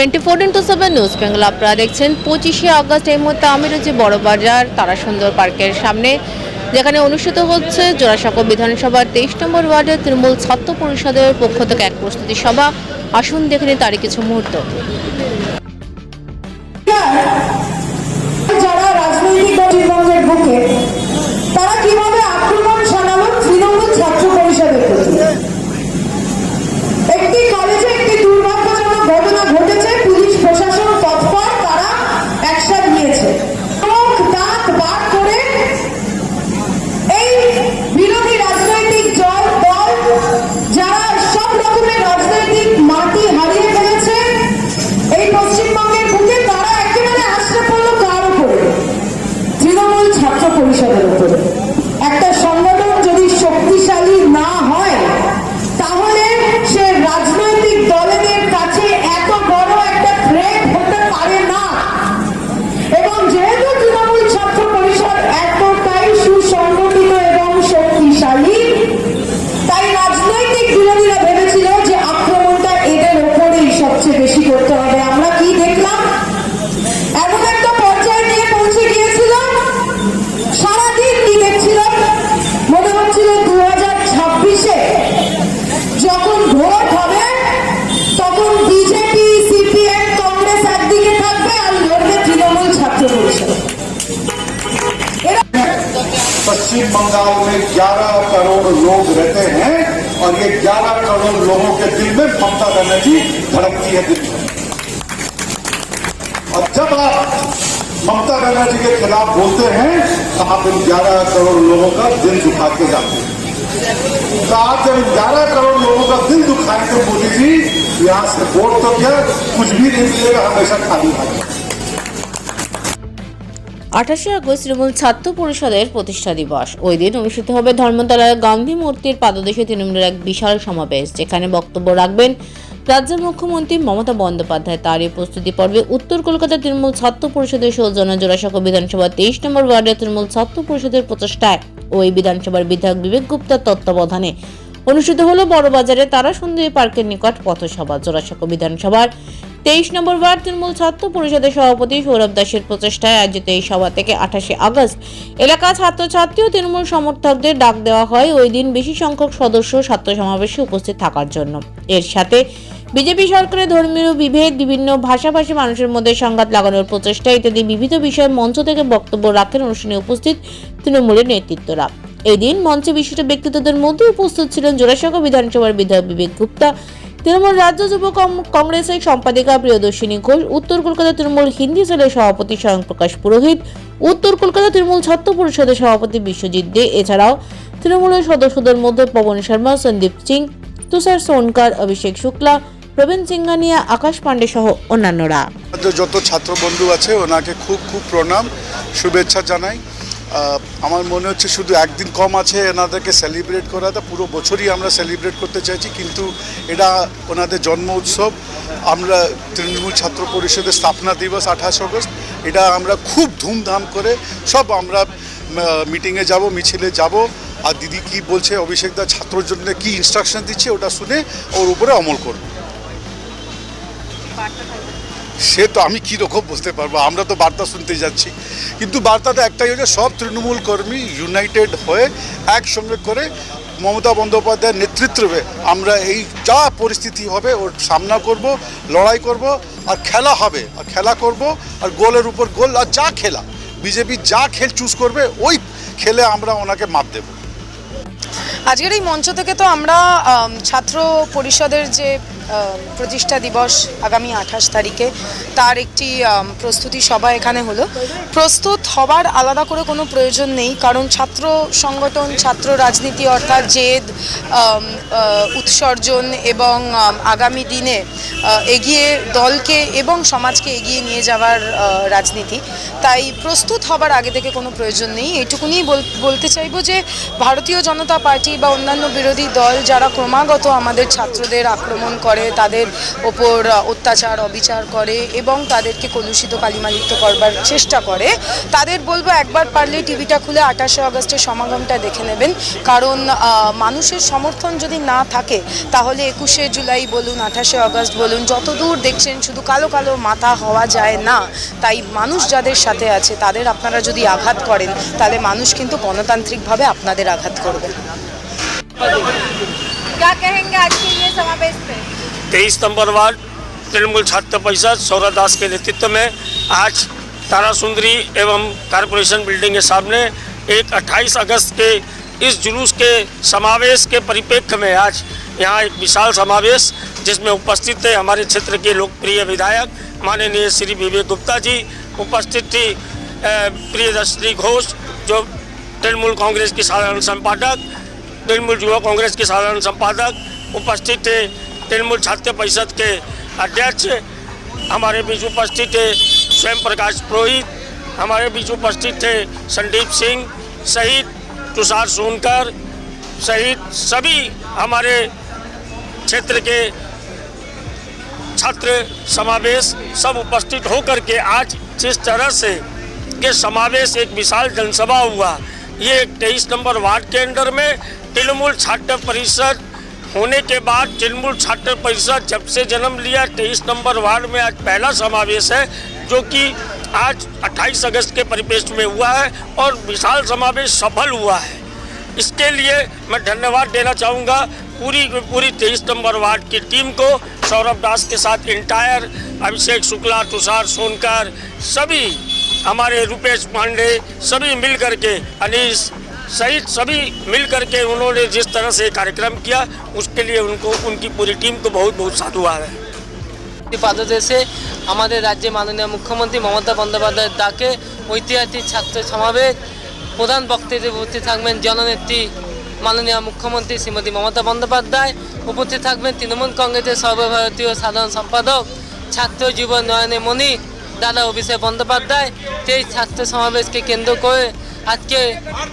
Twenty four into seven news Bengal দেখছেন পঁচিশে August, এই মুহূর্তে আমি বড়বাজার, তারাসুন্দর পার্কের সামনে, যেখানে অনুষ্ঠিত হচ্ছে জোড়াসাঁকো বিধানসভার তেইশ নম্বর ওয়ার্ডের তৃণমূল ছাত্র পরিষদের পক্ষ থেকে এক প্রস্তুতি সভা। আসুন, দেখে নিন তারই কিছু মুহূর্ত। রাজনৈতিক पश्चिम बंगाल में 11 करोड़ लोग रहते हैं और ये 11 करोड़ लोगों के दिल में ममता बनर्जी धड़कती है दिल और जब आप ममता बनर्जी के खिलाफ बोलते हैं तो आप इन 11 करोड़ लोगों का दिल दुखा के जाते हैं। तो आप जब 11 करोड़ लोगों का दिल दुखाएँगे मोदी जी यहाँ से वोट तो क्या? कुछ भी नहीं मिलेगा, हमेशा खाली हाथ। আঠাশে আগস্ট তৃণমূল ছাত্র পরিষদের প্রতিষ্ঠা দিবস। ওই দিন অনুষ্ঠিত হবে ধর্মতলায় গান্ধী মূর্তির পাদদেশে তৃণমূলের এক বিশাল সমাবেশ, যেখানে বক্তব্য রাখবেন রাজ্যের মুখ্যমন্ত্রী মমতা বন্দ্যোপাধ্যায়। তার এই প্রস্তুতি পর্বে উত্তর কলকাতা তৃণমূল ছাত্র পরিষদের সৌজন্য জোড়াসাঁকো বিধানসভা তেইশ নম্বর ওয়ার্ডের তৃণমূল ছাত্র পরিষদের প্রচেষ্টায় ওই বিধানসভার বিধায়ক বিবেক গুপ্তার তত্ত্বাবধানে অনুষ্ঠিত হলো বড়বাজারে তারা সুন্দরী পার্কের নিকট পথসভা, জোড়াসাঁকো বিধানসভার তেইশ নম্বর ওয়ার্ড তৃণমূল ছাত্র পরিষদের সভাপতি সৌরভ দাসের প্রচেষ্টায় আয়োজিত এই সভা থেকে আঠাশে আগস্ট এলাকা ছাত্রছাত্রী ও তৃণমূল সমর্থকদের ডাক দেওয়া হয় ওই দিন বেশি সংখ্যক সদস্য ছাত্র সমাবেশে উপস্থিত থাকার জন্য। এর সাথে বিজেপি সরকারের ধর্মীয় বিভেদ, বিভিন্ন ভাষাভাষী মানুষের মধ্যে সংঘাত লাগানোর প্রচেষ্টা ইত্যাদি বিবিধ বিষয়ে মঞ্চ থেকে বক্তব্য রাখেন অনুষ্ঠানে উপস্থিত তৃণমূলের নেতৃত্বরা। এদিন মঞ্চে বিশিষ্ট ব্যক্তিত্বদের মধ্যে উপস্থিত ছিলেন জোড়াসাঁকো বিধানসভার বিধায়ক বিবেক গুপ্তা তৃণমূল রাজ্য যুব কংগ্রেসের সম্পাদিকা প্রিয়দর্শিনী ঘোষ, উত্তর কলকাতা তৃণমূল হিন্দি সেলের সভাপতি স্বয়ং প্রকাশ পুরোহিত, উত্তর কলকাতা তৃণমূল ছাত্র পরিষদের সভাপতি বিশ্বজিৎ দে। এছাড়াও তৃণমূলের সদস্যদের মধ্যে পবন শর্মা, সন্দীপ সিং, তুষার সোনকার, অভিষেক শুক্লা, প্রবীণ সিংহানিয়া আকাশ পাণ্ডে সহ অন্যান্যরা। যত ছাত্র বন্ধু আছে, ওনাকে খুব খুব প্রণাম, শুভেচ্ছা জানাই। আমার মনে হচ্ছে শুধু একদিন কম আছে এনাদেরকে সেলিব্রেট করাটা পুরো বছরই আমরা সেলিব্রেট করতে চাইছি, কিন্তু এটা ওনাদের জন্ম উৎসব, আমরা তৃণমূল ছাত্র পরিষদের স্থাপনা দিবস আঠাশ আগস্ট, এটা আমরা খুব ধুমধাম করে সব আমরা মিটিংয়ে যাব, মিছিলে যাব, আর দিদি কি বলছে, অভিষেক দা ছাত্রর জন্য কি ইনস্ট্রাকশন দিচ্ছে, ওটা শুনে ওর উপরে অমল করব। সে তো আমি কী রকম বুঝতে পারব? আমরা তো বার্তা শুনতে যাচ্ছি। কিন্তু বার্তাটা একটাই হচ্ছে সব তৃণমূল কর্মী ইউনাইটেড হয়ে একসঙ্গে করে মমতা বন্দ্যোপাধ্যায়ের নেতৃত্বে আমরা এই যা পরিস্থিতি হবে, ওর সামনা করব, লড়াই করব, আর খেলা হবে। আর খেলা করব, আর গোলের উপর গোল, আর যা খেলা। বিজেপি যা খেল চুজ করবে, ওই খেলে আমরা ওনাকে মাপ দেবো। আজকের এই মঞ্চ থেকে তো আমরা ছাত্র পরিষদের যে প্রতিষ্ঠা দিবস আগামী আঠাশ তারিখে। তার একটি প্রস্তুতি সভা এখানে হলো। প্রস্তুত হবার আলাদা করে কোনো প্রয়োজন নেই, কারণ ছাত্র সংগঠন, ছাত্র রাজনীতি অর্থাৎ জেদ উৎসর্জন এবং আগামী দিনে এগিয়ে দলকে এবং সমাজকে এগিয়ে নিয়ে যাওয়ার রাজনীতি। তাই প্রস্তুত হবার আগে থেকে কোনো প্রয়োজন নেই। এইটুকুনি বল- বলতে চাইব যে, ভারতীয় জনতা পার্টি বা অন্যান্য বিরোধী দল যারা ক্রমাগত আমাদের ছাত্রদের আক্রমণ করে করে তাদের ওপর অত্যাচার অবিচার করে এবং তাদেরকে কলুষিত কালিমালিপ্ত করবার চেষ্টা করে তাদের বলবো একবার পারলে টিভিটা খুলে আঠাশে আগস্টের সমাগমটা দেখে নেবেন কারণ আহ, মানুষের সমর্থন যদি না থাকে তাহলে একুশে জুলাই বলুন আঠাশে আগস্ট বলুন যতদূর দেখছেন শুধু কালো কালো মাথা হওয়া যায় না তাই মানুষ যাদের সাথে আছে তাদের আপনারা যদি আঘাত করেন তাহলে মানুষ কিন্তু গণতান্ত্রিকভাবে আপনাদের আঘাত করবে क्या कहेंगे आज के ये समावेश पे तेईस नंबर वार्ड, तृणमूल छात्र परिषद, सौरभ दास के नेतृत्व में आज तारा सुंदरी एवं कारपोरेशन बिल्डिंग के सामने एक 28 अगस्त के इस जुलूस के समावेश के परिप्रेक्ष्य में आज यहाँ एक विशाल समावेश, जिसमें उपस्थित थे हमारे क्षेत्र के लोकप्रिय विधायक माननीय श्री विवेक गुप्ता जी, उपस्थित थी प्रियदर्शनी घोष, जो तृणमूल कांग्रेस की साधारण संपादक, तृणमूल युवा कांग्रेस के साधारण संपादक, उपस्थित थे तृणमूल छात्र परिषद के अध्यक्ष, हमारे बीच उपस्थित थे स्वयं प्रकाश पुरोहित, हमारे बीच उपस्थित थे संदीप सिंह सहित तुषार सोनकर सहित सभी हमारे क्षेत्र के छात्र समावेश सब उपस्थित होकर के आज जिस तरह से ये समावेश एक विशाल जनसभा हुआ, ये तेईस नंबर वार्ड के अंदर में तृणमूल छात्र परिषद होने के बाद तृणमूल छात्र परिषद जब से जन्म लिया, तेईस नंबर वार्ड में आज पहला समावेश है, जो कि आज 28 अगस्त के परिप्रेक्ष्य में हुआ है और विशाल समावेश सफल हुआ है। इसके लिए मैं धन्यवाद देना चाहूँगा पूरी पूरी तेईस नंबर वार्ड की टीम को, सौरभ दास के साथ इंटायर अभिषेक शुक्ला, तुषार सोनकर, सभी हमारे रुपेश पांडे, सभी मिल करके अनीस सहित सभी मिल करके उन्होंने जिस तरह से कार्यक्रम किया उसके लिए उनको उनकी पूरी टीम को बहुत बहुत साधुवाद है পাদদেশে আমাদের রাজ্যে মাননীয় মুখ্যমন্ত্রী মমতা বন্দ্যোপাধ্যায়ের ডাকে ঐতিহাসিক ছাত্র সমাবেশ প্রধান বক্তব্যে উপস্থিত থাকবেন জননেত্রী মাননীয় মুখ্যমন্ত্রী শ্রীমতী মমতা বন্দ্যোপাধ্যায় উপস্থিত থাকবেন তৃণমূল কংগ্রেসের সর্বভারতীয় সাধারণ সম্পাদক ছাত্র জীবন নয়নে মণি দাদা অভিষেক বন্দ্যোপাধ্যায় সেই ছাত্র সমাবেশকে কেন্দ্র করে আজকে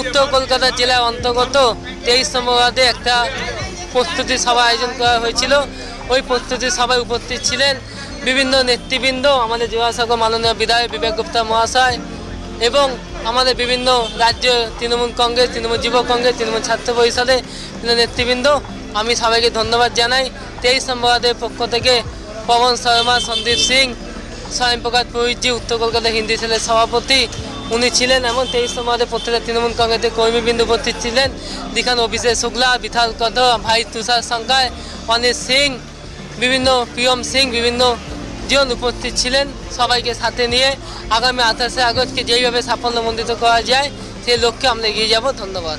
উত্তর কলকাতা জেলার অন্তর্গত তেইশ ওয়ার্ডে একটা প্রস্তুতি সভা আয়োজন করা হয়েছিল। ওই প্রস্তুতি সভায় উপস্থিত ছিলেন বিভিন্ন নেতৃবৃন্দ, আমাদের জেলাশাখা মাননীয় বিধায়ক বিবেক গুপ্তা মহাশয় এবং আমাদের বিভিন্ন রাজ্য তৃণমূল কংগ্রেস, তৃণমূল যুব কংগ্রেস, তৃণমূল ছাত্র পরিষদের নেতৃবৃন্দ, আমি সবাইকে ধন্যবাদ জানাই। তেইশ নম্বরের পক্ষ থেকে পবন শর্মা, সন্দীপ সিং স্বয়ংপ্রকাশ পুরোহিতজি উত্তর কলকাতা হিন্দি সেলের সভাপতি। উনি ছিলেন এবং তেইশ নম্বরে প্রত্যেকটা তৃণমূল কংগ্রেসের কর্মীবৃন্দ উপস্থিত ছিলেন। যেখানে অভিষেক শুক্লা বিথাল কদ ভাই তুষার শঙ্কর অনিল সিং, বিভিন্ন প্রিয়ম সিং, বিভিন্ন জন উপস্থিত ছিলেন। সবাইকে সাথে নিয়ে আগামী আঠাশে আগস্টকে যেইভাবে সাফল্যমণ্ডিত করা যায়, সেই লক্ষ্যে আমরা এগিয়ে যাব। ধন্যবাদ।